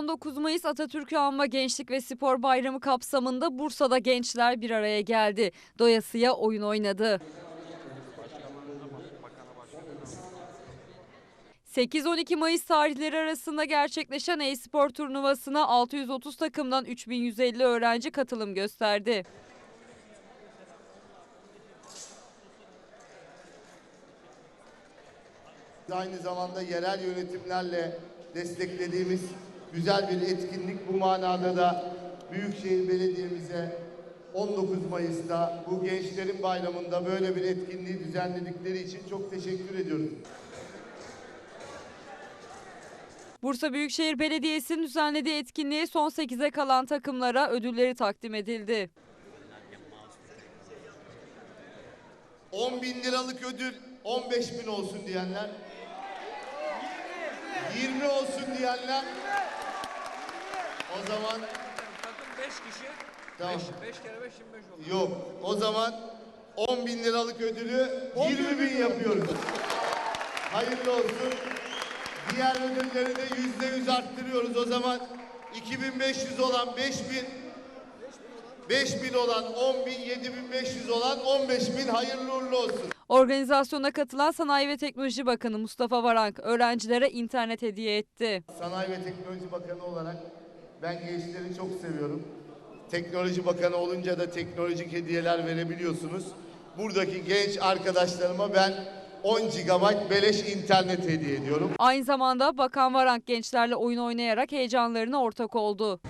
19 Mayıs Atatürk'ü anma Gençlik ve Spor Bayramı kapsamında Bursa'da gençler bir araya geldi. Doyasıya oyun oynadı. 8-12 Mayıs tarihleri arasında gerçekleşen e-spor turnuvasına 630 takımdan 3150 öğrenci katılım gösterdi. Aynı zamanda yerel yönetimlerle desteklediğimiz güzel bir etkinlik. Bu manada da Büyükşehir Belediye'mize 19 Mayıs'ta bu Gençlerin Bayramı'nda böyle bir etkinliği düzenledikleri için çok teşekkür ediyoruz. Bursa Büyükşehir Belediyesi'nin düzenlediği etkinliğe son 8'e kalan takımlara ödülleri takdim edildi. 10 bin liralık ödül 15 bin olsun diyenler. 20 olsun diyenler. O zaman Takım 5 kişi. Tamam. 5 kere 5 25 oldu. yok. O zaman 10 bin liralık ödülü 20 bin yapıyoruz. Hayırlı olsun. Diğer ödülleri de yüzde yüz arttırıyoruz. O zaman 2500 olan 5000 5000 olan 10 bin, 7500 olan 15 bin hayırlı uğurlu olsun. Organizasyona katılan Sanayi ve Teknoloji Bakanı Mustafa Varank öğrencilere internet hediye etti. Sanayi ve Teknoloji Bakanı olarak ben gençleri çok seviyorum. Teknoloji Bakanı olunca da teknolojik hediyeler verebiliyorsunuz. Buradaki genç arkadaşlarıma ben 10 GB beleş internet hediye ediyorum. Aynı zamanda Bakan Varank gençlerle oyun oynayarak heyecanlarına ortak oldu.